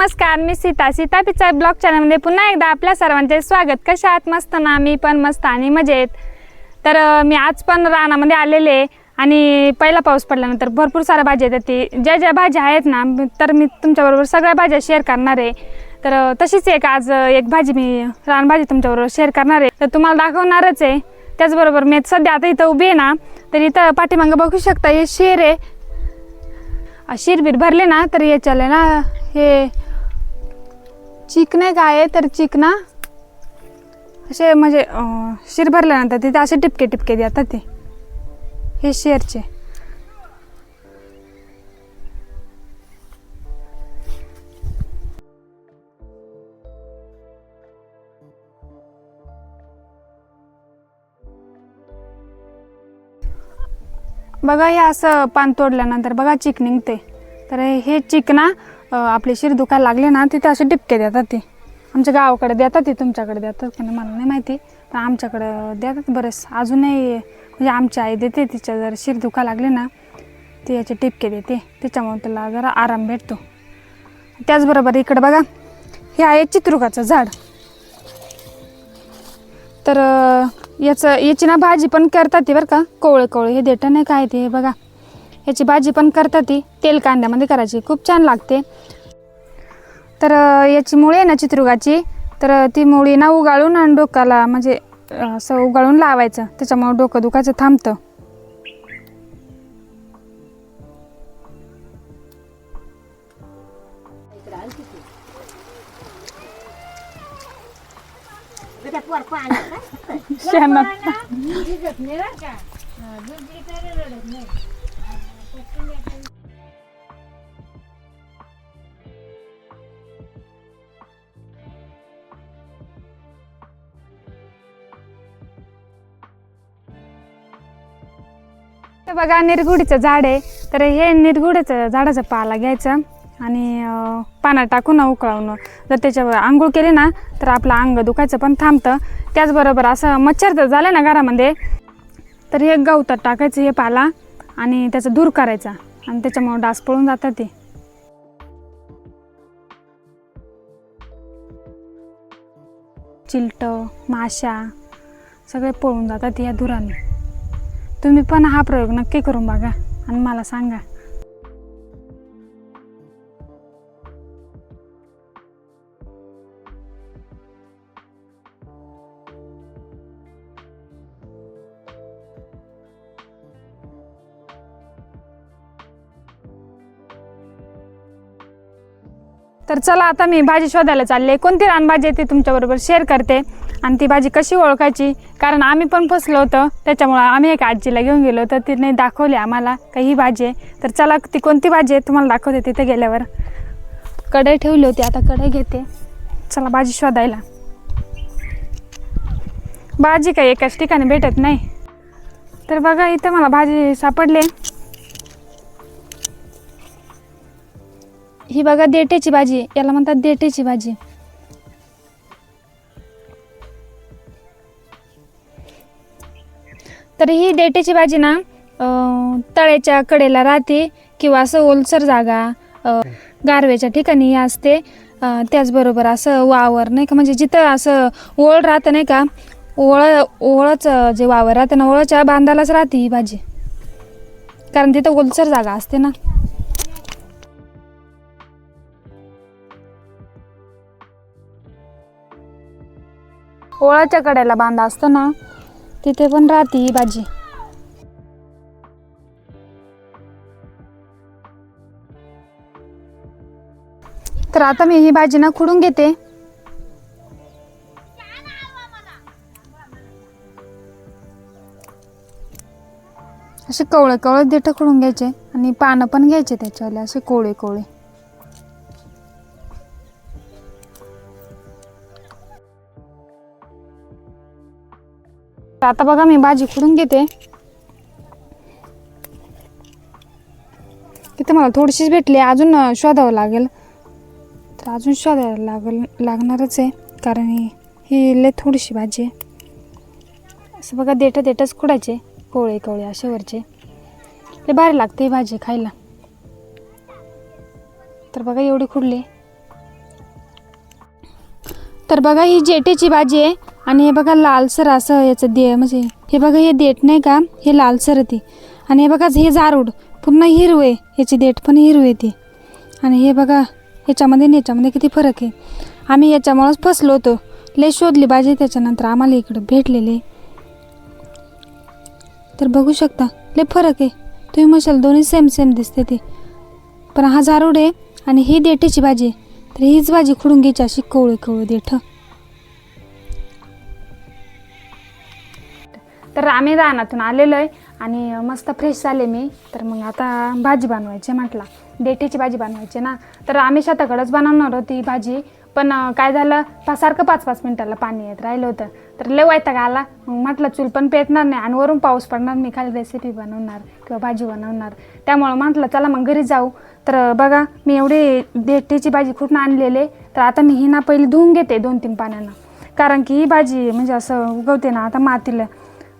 नमस्कार मी सीता. सीता पिचाई ब्लॉग चॅनलमध्ये पुन्हा एकदा आपल्या सर्वांचे स्वागत. कशा आहात? मस्त ना? मी पण मस्त आणि मजेत. तर मी आज पण रानामध्ये आलेले आणि पहिला पाऊस पडल्यानंतर भरपूर साऱ्या भाज्या येतात. ती ज्या ज्या भाज्या आहेत ना तर मी तुमच्याबरोबर सगळ्या भाज्या शेअर करणार आहे. तर तशीच एक आज एक भाजी मी रानभाजी तुमच्याबरोबर शेअर करणार आहे. तर तुम्हाला दाखवणारच आहे. त्याचबरोबर मी सध्या आता इथं उभी आहे ना तर इथं पाठीमागं बघू शकता हे शेर आहे. शिरबीर भरले ना तर याच्याला ना हे चिक नाही काय आहे तर चिकना? असे म्हणजे शिर भरल्यानंतर तिथे असे टिपके टिपके देतात ते. हे शेरचे. बघा हे असं पान तोडल्यानंतर बघा चिक निघते तर हे चिकना आपले शिर दुखायला लागले ना तिथे असे टिपके देतात ते. आमच्या गावाकडे देतात ते तुमच्याकडे देतात पण मला नाही माहिती. पण आमच्याकडं देतात बरेच. अजूनही म्हणजे आमची आई देते तिच्या जर शिर दुखा लागले ना ती याचे टिपके देते. त्याच्यामुळे त्याला जरा आराम भेटतो. त्याचबरोबर इकडं बघा हे आहे चित्रुकाचं झाड. तर याचं याची ना भाजी पण करतात ते बरं का? कोवळे कोवळे. हे देठं नाही काय ते? बघा. याची भाजी पण करतात ती तेल कांद्यामध्ये करायची. खूप छान लागते. तर याची मुळी आहे ना चित्रुगाची. तर ती मुळी ना उगाळून आणि डोक्याला म्हणजे असं उगाळून लावायचं. त्याच्यामुळे डोकं दुखायचं थांबतं. तर बघा निरगुडीचं झाड आहे. तर हे निरगुडीचं झाडाचा पाला घ्यायचा आणि पाना पाण्यात टाकून उकळवणं जर त्याच्यावर आंघोळ केली ना तर आपलं अंग दुखायचं पण थांबतं. त्याचबरोबर असं मच्छर तर झालं ना घरामध्ये. तर हे गवतात टाकायचं हे पाला. आणि त्याचा दूर करायचा. आणि त्याच्यामुळं डास पळून जातात ते. चिलट माशा सगळे पळून जातात या धुराने तुम्ही पण हा प्रयोग नक्की करून बघा आणि मला सांगा. तर चला आता मी भाजी शोधायला चालले. कोणती रानभाजी आहे ती तुमच्याबरोबर शेअर करते? आणि ती भाजी कशी ओळखायची? कारण आम्ही पण फसलो होतं. त्याच्यामुळं आम्ही एक आजीला घेऊन गेलो तर तिने दाखवली आम्हाला का ही भाजी आहे. तर चला ती कोणती भाजी आहे तुम्हाला दाखवते तिथे गेल्यावर. कढई ठेवली होती. आता कढई घेते. चला भाजी शोधायला. भाजी काही एकाच ठिकाणी भेटत नाही. तर बघा इथं मला भाजी सापडले. ही बघा देठेची भाजी याला म्हणतात देठेची भाजी. तर ही देठेची भाजी ना तळ्याच्या कडेला राहते किंवा असं ओलसर जागा गारवेच्या गारव्याच्या ठिकाणी ही असते. त्याचबरोबर असं वावर नाही का म्हणजे जिथं असं ओळ राहतं नाही का ओळ ओळचं जे वावर राहतं ना ओळच्या बांधालाच राहते ही भाजी. कारण तिथं ओलसर जागा असते ना. ओळाच्या कड्याला बांधा असतो ना तिथे पण राहते ही भाजी. तर आता मी ही भाजी ना खुडून घेते. असे कवळे कवळे देठ खुडून घ्यायचे आणि पानं पण घ्यायचे त्याच्यावाले असे कोळे कोळे. आता बघा मी भाजी खुडून घेते. तिथे मला थोडीशीच भेटली अजून शोधावं लागेल. तर अजून शोधायला लागेल लागणारच आहे कारण ही लय थोडीशी भाजी आहे. असं बघा देठं देठच खुडायचे कोवळे कोवळे असे वरचे. भारी लागते ही भाजी खायला. तर बघा एवढी खुडली तर बघा ही जेटेची भाजी आहे. आणि हे बघा लालसर असं याचं दे म्हणजे हे बघा हे देठ नाही का? हे लालसर आहे ते. आणि हे बघा हे जारूड पूर्ण हिरवे आहे. ह्याची देठ पण हिरवे आहे ती. आणि हे बघा ह्याच्यामध्ये आणि याच्यामध्ये किती फरक आहे. आम्ही याच्यामुळंच फसलो होतो. लय शोधली पाहिजे त्याच्यानंतर. आम्हाला इकडं भेटलेले. तर बघू शकता लय फरक आहे. तुम्ही म्हशाल दोन्ही सेम सेम दिसते ते. पण हा जारूड आहे आणि ही देठीची भाजी आहे. तर हीच भाजी खुडून घ्यायची अशी कवळी कवळी देठ. तर आम्ही रानातून आलेलो आहे आणि मस्त फ्रेश झाले मी. तर मग आता भाजी बनवायची म्हटला. देठीची भाजी बनवायची ना. तर आम्ही शेताकडंच बनवणार होती भाजी. पण काय झालं? पा सारखं पाच पाच मिनिटाला पाणी येत राहिलं होतं. तर लय वैताग आला. मग म्हटलं चूल पण पेटणार नाही आणि वरून पाऊस पडणार. मी खाली रेसिपी बनवणार किंवा भाजी बनवणार. त्यामुळं म्हटलं चला मग घरी जाऊ. तर बघा मी एवढी देठीची भाजी कुठून आणलेले? तर आता मी ही ना पहिली धुवून घेते दोन तीन पाण्यानं. कारण की ही भाजी म्हणजे असं उगवते ना आता मातीला.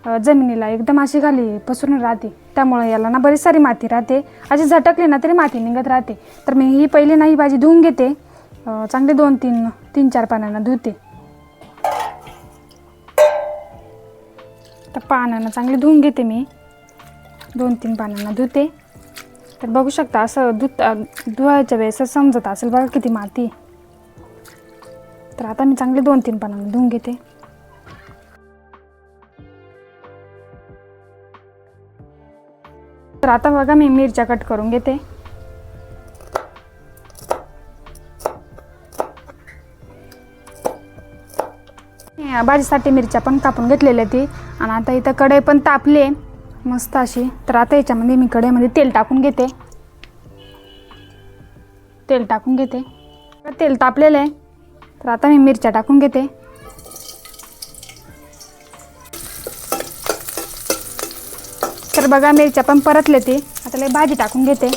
अ, जमिनीला एकदम अशी खाली पसरून राहते. त्यामुळे याला ना बरीच सारी माती राहते. अशी झटकली ना तरी माती निघत राहते. तर मी ही पहिली ना ही भाजी धुवून घेते. अ, चांगले दोन तीन तीन चार पानांना धुते. तर पानांना चांगली धुवून घेते मी. दोन तीन पानांना धुते. तर बघू शकता असं धुत धुवायच्या वेळेस समजत असेल बघा किती माती आहे. तर आता मी चांगली दोन तीन पानांना धुवून घेते. आता बघा मी मिरच्या कट करून घेते. भाजीसाठी मिरच्या पण कापून घेतलेल्या ती. आणि आता इथं कढई पण तापले मस्त अशी. तर आता याच्यामध्ये मी कढईमध्ये तेल टाकून घेते. तेल टाकून घेते. तेल तापलेलं आहे. तर आता मी मिरच्या टाकून घेते. तर बघा मिरच्या पण परतले ते. आता लय भाजी टाकून घेते.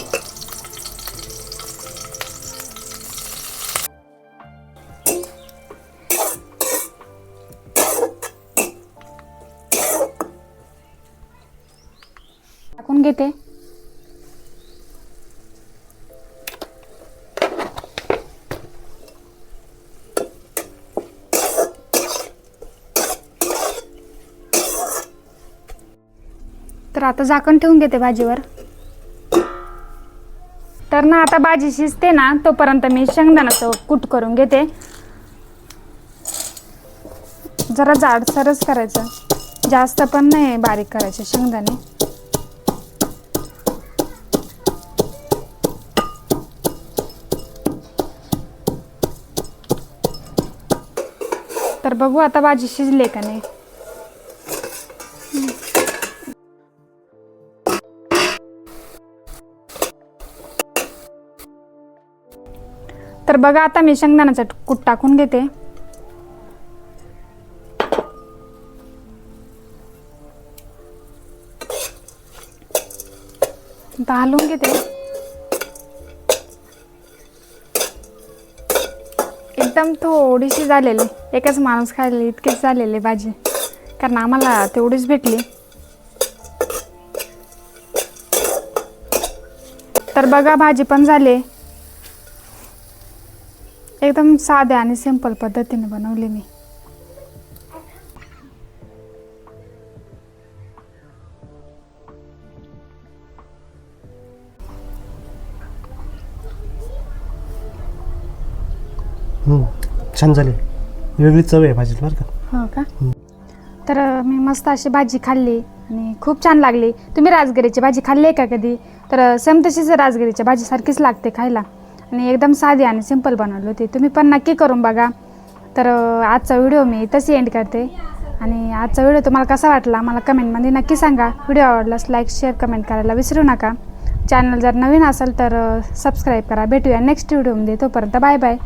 टाकून घेते. आता झाकण ठेवून घेते भाजीवर. तर ना आता भाजी शिजते ना तोपर्यंत मी शेंगदाण्याचं कूट करून घेते. जरा जाडसरच करायचं. जास्त पण नाही बारीक करायचे शेंगदाणे. तर बघू आता भाजी शिजले का नाही. तर बघा आता मी शेंगदाण्याचा कूट टाकून घेते. आता हलवून घेते. एकदम थोडीशी झालेली एकच माणूस खाल्ली इतकीच झालेली भाजी कारण आम्हाला तेवढीच भेटली. तर बघा भाजी पण झाली. एकदम साध्या आणि सिंपल पद्धतीने बनवली मी. छान झाले. वेगळी चव आहे भाजीला बरं का? हो का? तर मी मस्त अशी भाजी खाल्ली आणि खूप छान लागली. तुम्ही राजगिरीची भाजी खाल्ली आहे का कधी? तर सेम तशीच राजगिरीच्या भाजीसारखीच लागते खायला. आणि एकदम साधी आणि सिंपल बनवली होती. तुम्ही पण नक्की करून बघा. तर आजचा व्हिडिओ मी इथंच एंड करते. आणि आजचा व्हिडिओ तुम्हाला कसा वाटला मला कमेंटमध्ये नक्की सांगा. व्हिडिओ आवडलास लाईक शेअर कमेंट करायला विसरू नका. चॅनल जर नवीन असेल तर सबस्क्राईब करा. भेटूया नेक्स्ट व्हिडिओमध्ये तोपर्यंत बाय बाय